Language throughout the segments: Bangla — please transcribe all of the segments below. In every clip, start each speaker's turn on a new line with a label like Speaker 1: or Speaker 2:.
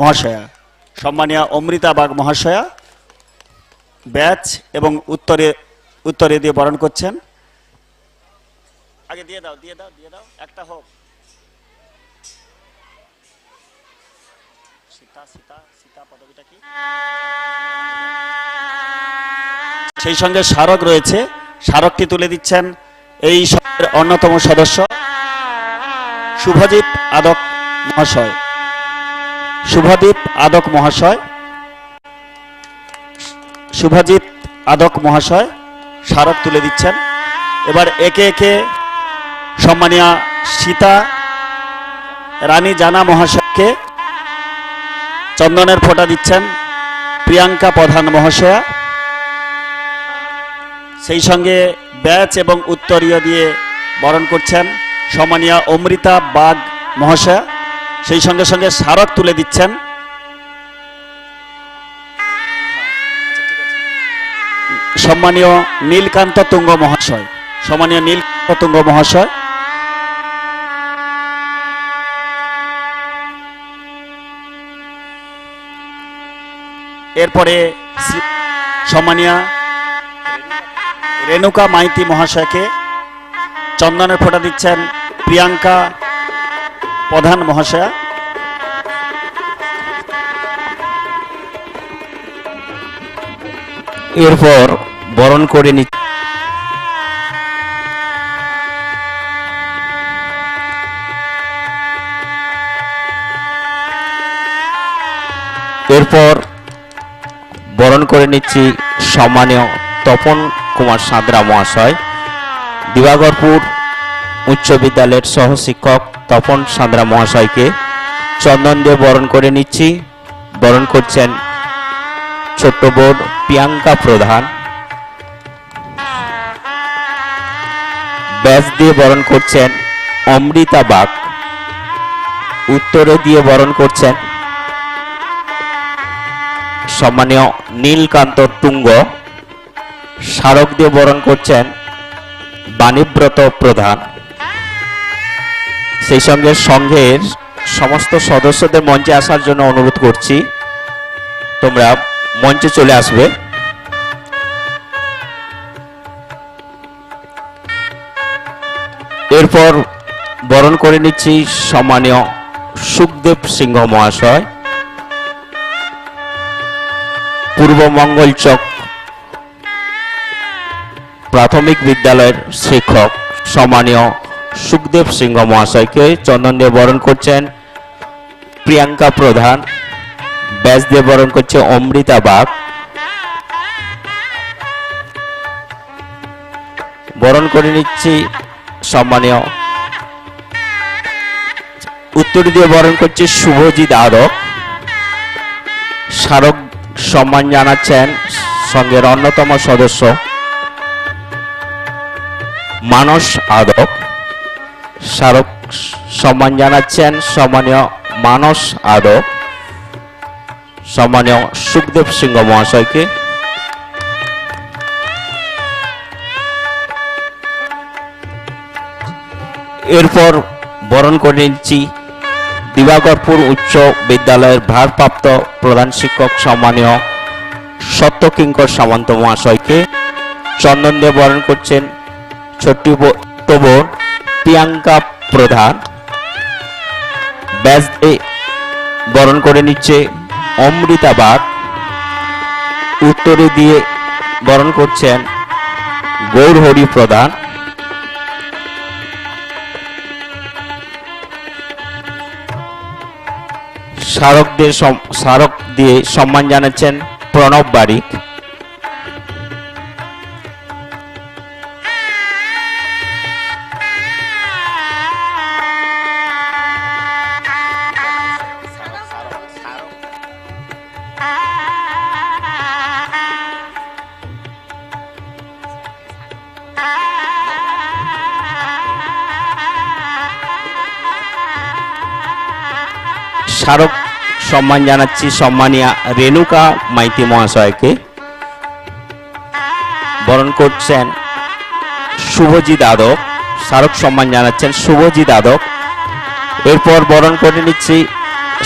Speaker 1: মহাশয়া। সম্মানীয় অমৃতা বাগ মহাশয়া, ব্যাচ এবং উত্তরে উত্তরে দিয়ে বরণ করছেন। আগে দিয়ে দাও দিয়ে দাও দিয়ে দাও, একটা হোক। সীতা সীতা সীতা কি? সেই সঙ্গে স্মারক রয়েছে। স্মারকটি তুলে দিচ্ছেন এই অন্যতম সদস্য, শুভজিৎ আদক মহাশয়। শুভদীপ আদক মহাশয়। শুভজিৎ আদক মহাশয় স্মারক তুলে দিচ্ছেন। এবার একে একে সম্মানীয় সীতা, রানী জানা মহাশয়কে চন্দনের ফোঁটা দিচ্ছেন প্রিয়াঙ্কা প্রধান মহাশয়া। সেই সঙ্গে ব্যাচ এবং উত্তরীয় দিয়ে বরণ করছেন সম্মানীয় অমৃতা বাগ মহাশয়া। সেই সঙ্গে সঙ্গে স্মারক তুলে দিচ্ছেন। সম্মানীয় নীলকান্ত তুঙ্গ মহাশয়, সম্মানীয় নীলকান্ত তুঙ্গ মহাশয়। এরপরে সম্মানীয় রেণুকা মাইতি মহাশয়কে চন্দনের ফোঁটা দিচ্ছেন প্রিয়াঙ্কা প্রধান মহাশয়া।
Speaker 2: এরপর বরণ করে নি এরপর বরণ করে নিচ্ছি সম্মানীয় তপন কুমার সাঁতরা মহাশয়, দিবাগরপুর উচ্চ বিদ্যালয়ের সহশিক্ষক তপন সাঁতরা মহাশয়কে। চন্দন দিয়ে বরণ করে নিচ্ছি। বরণ করছেন ছোট্ট প্রিয়াঙ্কা প্রধান। ব্যাস দিয়ে বরণ করছেন অমৃতা বাগ। উত্তরে দিয়ে বরণ করছেন সম্মানীয় নীলকান্ত তুঙ্গ। স্মারক দিয়ে বরণ করছেন বাণীব্রত প্রধান। সেই সঙ্গে সংঘের সমস্ত সদস্যদের মঞ্চে আসার জন্য অনুরোধ করছি। তোমরা মঞ্চে চলে আসবে। এরপর বরণ করে নিচ্ছি সম্মানীয় সুখদেব সিংহ মহাশয়, পূর্ব মঙ্গল চক প্রাথমিক বিদ্যালয়ের শিক্ষক সম্মানীয় সুখদেব সিংহ মহাশয়কে চন্দন দিয়ে বরণ করছেন প্রিয়াঙ্কা প্রধান। ব্যাস দিয়ে বরণ করছে অমৃতা বাগ। বরণ করে নিচ্ছি সম্মানীয়। উত্তর দিয়ে বরণ করছে শুভজিৎ আদক স্মারক সম্মান জানাচ্ছেন সঙ্গের অন্যতম সদস্য মানস আদক স্মারক সম্মান জানাচ্ছেন সম্মানীয় মানস আদক সম্মানীয় সুখদেব সিংহ মহাশয়কে। এরপর বরণ করে নিচ্ছি দিবাগরপুর উচ্চ বিদ্যালয়ের ভারপ্রাপ্ত প্রধান শিক্ষক সম্মানীয় সত্যকিঙ্কর সামন্ত মহাশয়কে। চন্দন দিয়ে বরণ করছেন ছোট্ট বোন প্রিয়াঙ্কা প্রধান। ব্যাস বরণ করে নিচ্ছে অমৃতা বাগ উত্তরে দিয়ে বরণ করছেন গৌরহরি প্রধান। স্মারকদের সম- স্মারক দিয়ে সম্মান জানাচ্ছেন প্রণব বারিক। স্মারক সম্মান জানাচ্ছি সম্মানিয়া রেণুকা মাইতি মহাশয়কে। বরণ করছেন শুভজিৎ আদক স্মারক সম্মান জানাচ্ছেন শুভজিৎ আদক। এরপর বরণ করে নিচ্ছি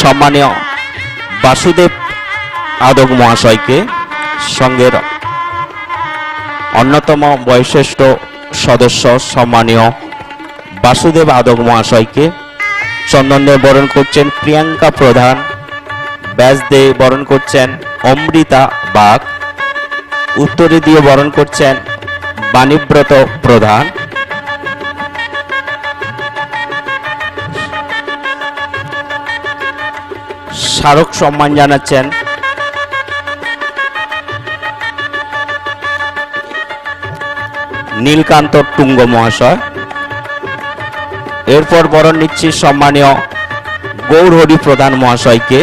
Speaker 2: সম্মানীয় বাসুদেব আদক মহাশয়কে, সঙ্গের অন্যতম বয়োশ্রেষ্ঠ সদস্য সম্মানীয় বাসুদেব আদক মহাশয়কে। দিয়ে বরণ করছেন প্রিয়াঙ্কা প্রধান। ব্যাস দিয়ে বরণ করছেন অমৃতা বাগ। উত্তরে দিয়ে বরণ করছেন বাণীব্রত প্রধান। স্মারক সম্মান জানাচ্ছেন নীলকান্ত টুঙ্গ মহাশয়। এরপর বরণ নিচ্ছি সম্মানীয় গৌরহরি প্রধান মহাশয়কে,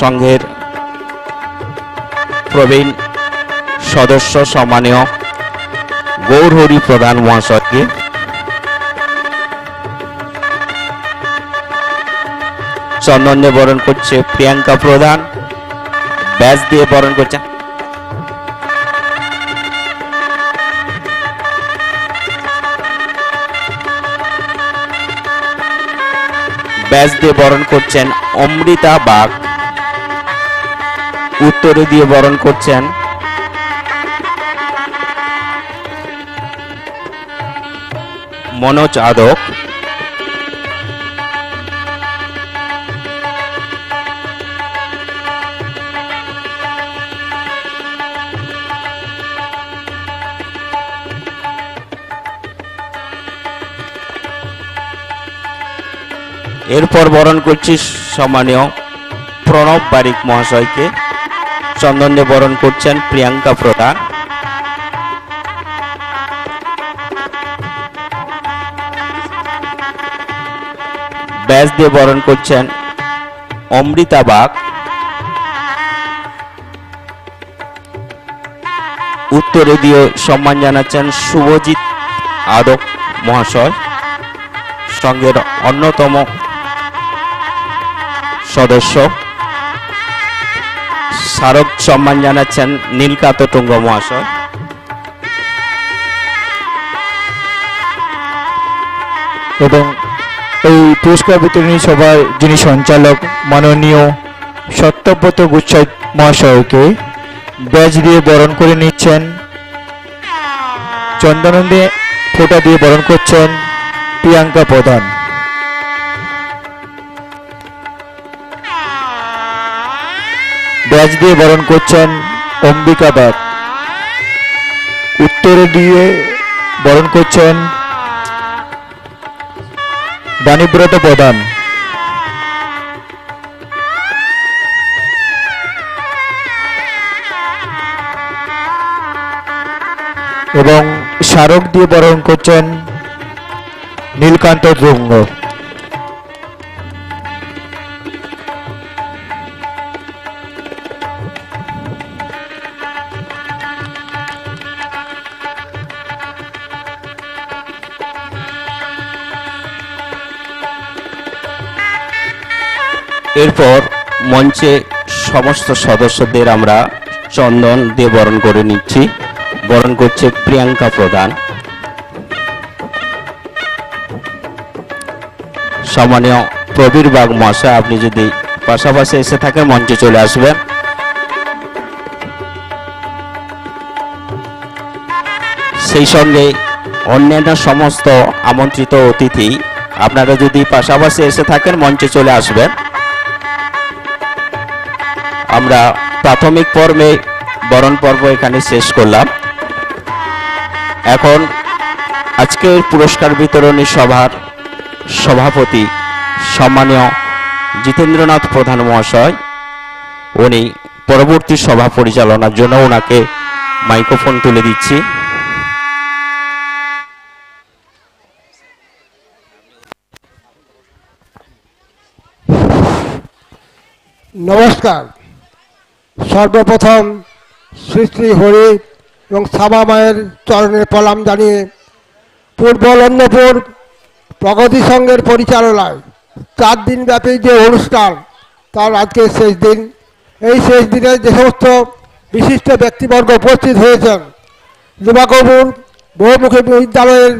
Speaker 2: সংঘের প্রবীণ সদস্য সম্মানীয় গৌরহরি প্রধান মহাশয়কে। চন্দন দিয়ে বরণ করছে প্রিয়াঙ্কা প্রধান, ব্যাস দিয়ে বরণ করছে। ব্যাস দিয়ে বরণ করছেন অমৃতা বাগ। উত্তরে দিয়ে বরণ করছেন মনোজ আদক। এরপর বরণ করছি সম্মানীয় প্রণব বারিক মহাশয়কে। চন্দন দিয়ে বরণ করছেন প্রিয়াঙ্কা প্রধান। ব্যাস দিয়ে বরণ করছেন অমৃতা বাগ। উত্তরে দিয়ে সম্মান জানাচ্ছেন শুভজিৎ আদক মহাশয়। সঙ্গের অন্যতম সদস্য। স্মারক সম্মান জানাচ্ছেন নীলকান্ত টুঙ্গ মহাশয়।
Speaker 3: এবং এই পুরস্কার বিতরণী সভার যিনি সঞ্চালক মাননীয় সত্যব্রত গুচ্ছাই মহাশয়কে ব্যাজ দিয়ে বরণ করে নিচ্ছেন, চন্দনন্দে ফোঁটা দিয়ে বরণ করছেন প্রিয়াঙ্কা প্রধান। ব্যাজ দিয়ে বরণ করছেন অম্বিকা বাগ। উত্তরে দিয়ে বরণ করছেন বাণীব্রত প্রধান। এবং স্মারক দিয়ে বরণ করছেন নীলকান্ত দ্রঙ্গ
Speaker 2: এরপর মঞ্চে সমস্ত সদস্যদের আমরা চন্দন দিয়ে বরণ করে নিচ্ছি। বরণ করছে প্রিয়াঙ্কা প্রধান। সম্মানীয় প্রবীর বাগ মশা আপনি যদি পাশাপাশি এসে থাকেন, মঞ্চে চলে আসবেন। সেই সঙ্গে অন্যান্য সমস্ত আমন্ত্রিত অতিথি, আপনারা যদি পাশাপাশি এসে থাকেন, মঞ্চে চলে আসবেন। আমরা প্রাথমিক পর্বে বরণ পর্ব এখানে শেষ করলাম। এখন আজকের পুরস্কার বিতরণী সভার সভাপতি সম্মানীয় জিতেন্দ্রনাথ প্রধান মহাশয়, উনি পরবর্তী সভা পরিচালনার জন্য ওনাকে মাইক্রোফোন তুলে দিচ্ছি।
Speaker 4: নমস্কার। সর্বপ্রথম শ্রী হরি এবং সাবা মায়ের চরণে প্রণাম জানিয়ে পূর্ব লন্ডপুর প্রগতি সংঘের পরিচালনায় চার দিন ব্যাপী যে অনুষ্ঠান, তার আজকে শেষ দিন। এই শেষ দিনে যে সমস্ত বিশিষ্ট ব্যক্তিবর্গ উপস্থিত হয়েছেন যুবাকবুর বহুমুখী বিদ্যালয়ের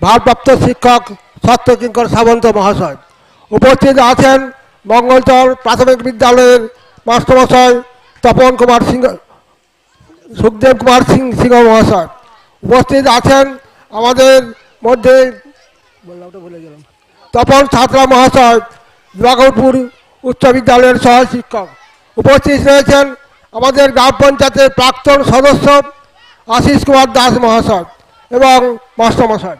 Speaker 4: ভারপ্রাপ্ত শিক্ষক সত্যকিঙ্কর সামন্ত মহাশয়। উপস্থিত আছেন মঙ্গলচর প্রাথমিক বিদ্যালয়ের মাস্টারমশাই তপন কুমার সিংহ, সুখদেব কুমার সিং, সিংহ মহাশয় উপস্থিত আছেন আমাদের মধ্যে তপন ছাত্রা মহাশয় দুর্গাপুর উচ্চ বিদ্যালয়ের সহ শিক্ষক। উপস্থিত রয়েছেন আমাদের গ্রাম পঞ্চায়েতের প্রাক্তন সদস্য আশিস কুমার দাস মহাশয় এবং মাস্টারমশাই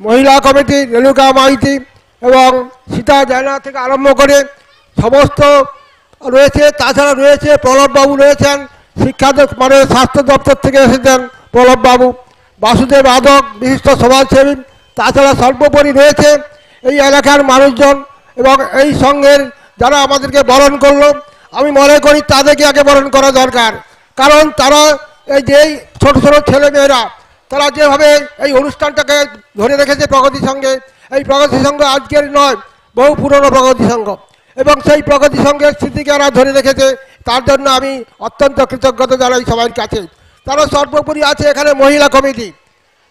Speaker 4: মহিলা কমিটি রেণুকা মাইতি এবং সীতা জায়না থেকে আরম্ভ করে সমস্ত রয়েছে, তাছাড়া রয়েছে প্রণববাবু রয়েছেন শিক্ষা মানে স্বাস্থ্য দপ্তর থেকে এসেছেন প্রণববাবু বাসুদেব আদক, বিশিষ্ট সমাজসেবী, তাছাড়া সর্বোপরি রয়েছে এই এলাকার মানুষজন এবং এই সঙ্গের যারা আমাদেরকে বরণ করল। আমি মনে করি তাদেরকে আগে বরণ করা দরকার। কারণ তারা এই যে এই ছোট ছোট ছেলেমেয়েরা তারা যেভাবে এই অনুষ্ঠানটাকে ধরে রেখেছে প্রগতি সঙ্গে এই প্রগতি সংঘ আজকের নয়, বহু পুরনো প্রগতি সংঘ। এবং সেই প্রগতি সংঘের স্মৃতিকে ওরা ধরে রেখেছে, তার জন্য আমি অত্যন্ত কৃতজ্ঞতা জানাই সবার কাছে। তারা সর্বোপরি আছে এখানে মহিলা কমিটি।